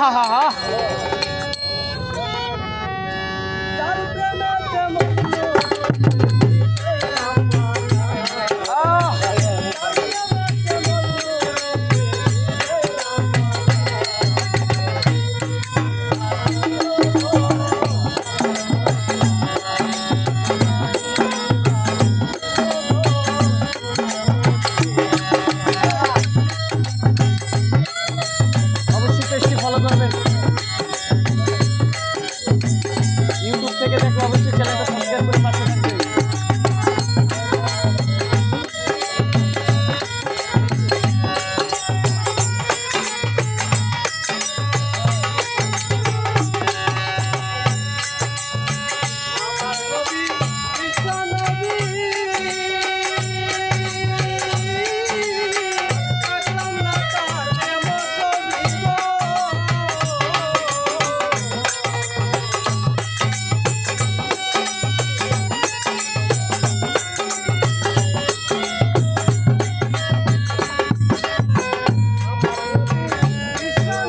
好好好。থেকে দেখলে অবশ্যই চ্যানেলটা সাবস্ক্রাইব করে